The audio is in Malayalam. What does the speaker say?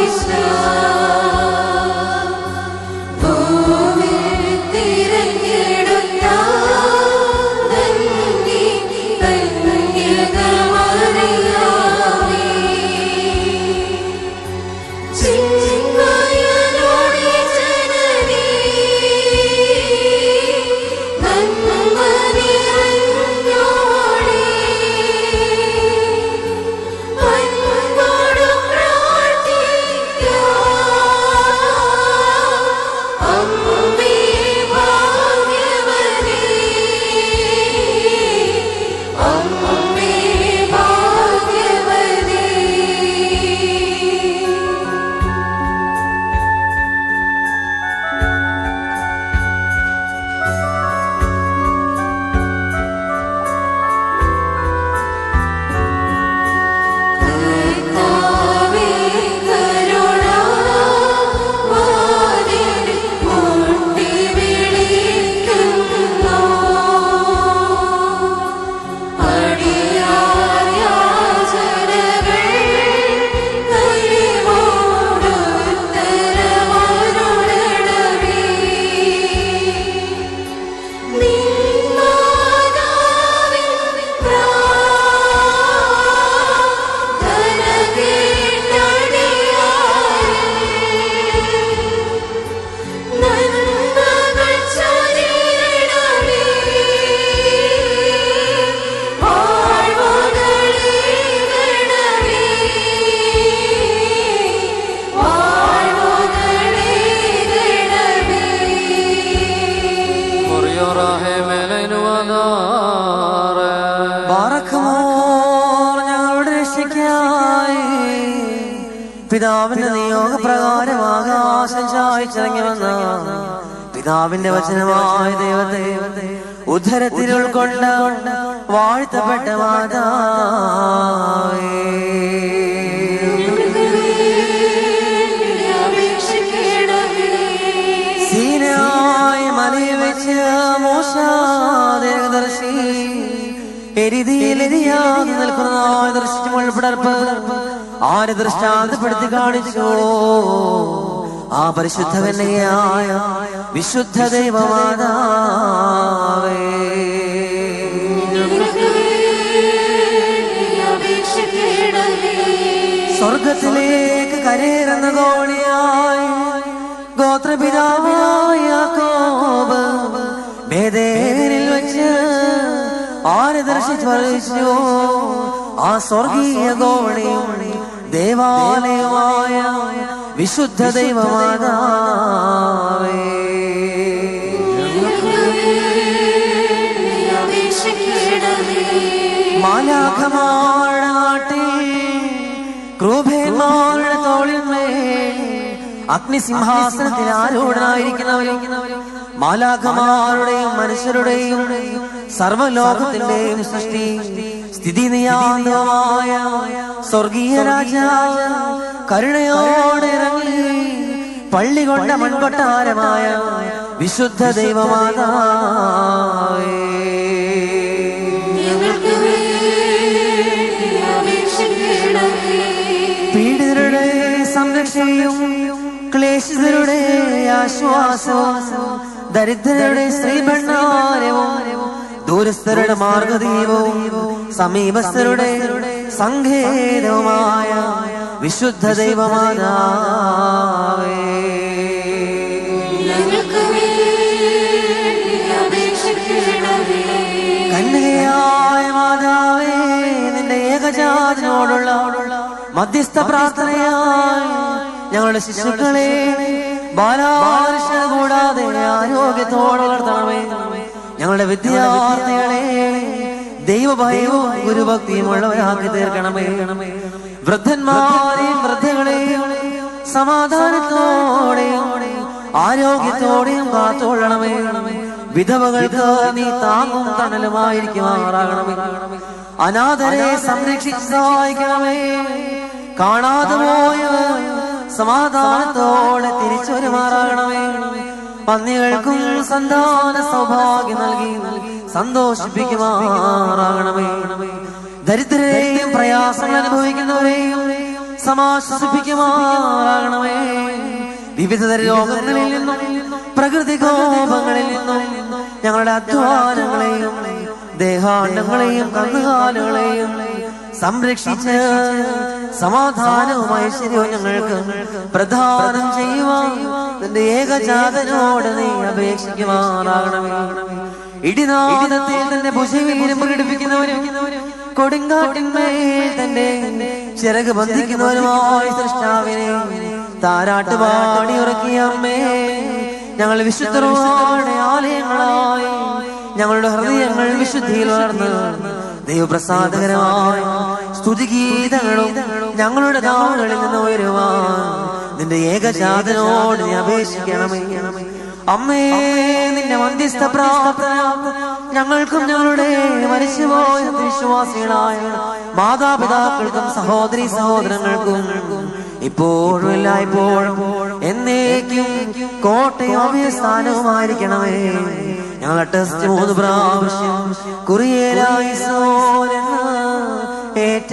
वीराष्ण പിതാവിന്റെ നിയോഗപ്രകാരം ആകാശം ചായച്ചിറങ്ങി വന്ന പിതാവിന്റെ വചനമായ ദൈവത്തെ ഉദ്ധരത്തിൽ ഉൾക്കൊണ്ട് വാഴ്ത്തപ്പെട്ട മാതാവേ. മുൾപ്പടർപ്പ് ആര് ദൃഷ്ടാന്തപ്പെടുത്തി കാണിച്ചു? ആ പരിശുദ്ധ വിനയായ വിശുദ്ധ ദൈവമാതാവേ. സ്വർഗത്തിലേക്ക് കരേറുന്ന കോണിയായി. ഗോത്രപിതാവായ കോപ ബേദേനിൽ വെച്ച് ആര് ദർശിച്ചു ആ സ്വർഗീയ കോണിയും ദേവാലയമായ വിശുദ്ധ ദൈവമാതാവേ. മാലാഖമാരുടെ നാട്ടിൽ ക്രൂഭന്മാരുടെ തോളിന്മേൽ അഗ്നിസിംഹാസനത്തിൽ ആരൂഢനായിരിക്കുന്നവരും മാലാഖമാരുടെയും മനുഷ്യരുടെയും സർവലോകത്തിന്റെയും സൃഷ്ടി സ്ഥിതി നിയാന്തമായ സ്വർഗീയ രാജാവ് കരുണയോടെ ഇറങ്ങി പള്ളി കൊണ്ട മൺകൊട്ടാരമായ വിശുദ്ധ ദൈവമാതാവേ. പീഡിതരുടെ സംരക്ഷയും ക്ലേശിതരുടെ ആശ്വാസവും ദരിദ്രരുടെ ശ്രീഭണ്ഡാരവും ദൂരസ്ഥരുടെ മാർഗദീപവും സമീപസ്ഥരുടെ സങ്കേതവുമായ വിശുദ്ധ ദൈവമാനാവേ കന്യകയായ മാതാവേ നിന്റെ ഏകജാതിനോടുള്ള മധ്യസ്ഥ പ്രാർത്ഥനയായി ഞങ്ങളുടെ ശിശുക്കളെ ബാലാർഷ കൂടാതെ ആരോഗ്യത്തോടെ വളർത്തണമേ. ഞങ്ങളുടെ വിദ്യാർത്ഥികളെ ദൈവഭയവും ഗുരുഭക്തിയും ഉള്ളവരാക്കി തീർക്കണമേ. വൃദ്ധന്മാരെയും വൃദ്ധകളെയും സമാധാനത്തോടെയും ആരോഗ്യത്തോടെയും കാത്തോളണമേ വിധവകൾക്ക് നീ താങ്ങും തണലുമായിരിക്കുമാറാകണമേ. അനാഥരെ സംരക്ഷിച്ച് സഹായിക്കണമേ. കാണാതെ പോയവർ സമാധാനത്തോടെ തിരിച്ചു വരുമാറാകണമേ പന്നികൾക്കും സന്താന സൗഭാഗ്യം നൽകി സന്തോഷിപ്പിക്കുമാറാകണമേ. ദരിദ്രരെയും പ്രയാസങ്ങൾ അനുഭവിക്കുന്നവരെയും സമാശ്വസിപ്പിക്കുമാറാകണമേ. വിവിധ രോഗങ്ങളിൽ നിന്നും പ്രകൃതി കോപങ്ങളിൽ നിന്നും ഞങ്ങളുടെ അധ്വാനങ്ങളെയും ദേഹാണ്ടങ്ങളെയും കന്നുകാലുകളെയും സംരക്ഷിച്ച് സമാധാനവും ഐശ്വര്യവും ഞങ്ങൾക്ക് പ്രധാനം ചെയ്യുവാൻ നിന്റെ ഏകജാതനോട് നീ അപേക്ഷിക്കുമാറാകണമേ. ഇടിനാദത്തിൽ തന്നെ ഭുജവീരം പ്രകടിപ്പിക്കുന്നവരും കൊടുങ്കാട്ടിന്മേൽ തന്നെ ചിറക് ബന്ധിക്കുന്നവരുമായി സൃഷ്ടാവിനെ താരാട്ട് പാടി ഉറക്കിയ അമ്മേ. ഞങ്ങൾ വിശുദ്ധരുടെ ആലയങ്ങളായി ഞങ്ങളുടെ ഹൃദയങ്ങൾ വിശുദ്ധിയിൽ വളർന്ന് ദൈവപ്രസാദകരമായ സ്തുതിഗീതങ്ങളും ഞങ്ങളുടെ നാളുകളിൽ നിന്ന് ഉയരുവാൻ നിന്റെ ഏകജാതനോട് നീ അപേക്ഷിക്കണമേ. അമ്മേ നിന്റെ മധ്യസ്ഥ പ്രാർത്ഥന ഞങ്ങൾക്കും ഞങ്ങളുടെ മരിച്ചുപോയ വിശ്വാസികളായ മാതാപിതാക്കൾക്കും സഹോദരി സഹോദരങ്ങൾക്കും ഇപ്പോഴും എല്ലായ്പ്പോഴും എന്നേക്കും കോട്ടയും സ്ഥാനവുമായിരിക്കണമേ. ഞങ്ങൾ ടെസ്റ്റ് മൂന്ന് പ്രാവശ്യം കുറിയേലായി ഏറ്റ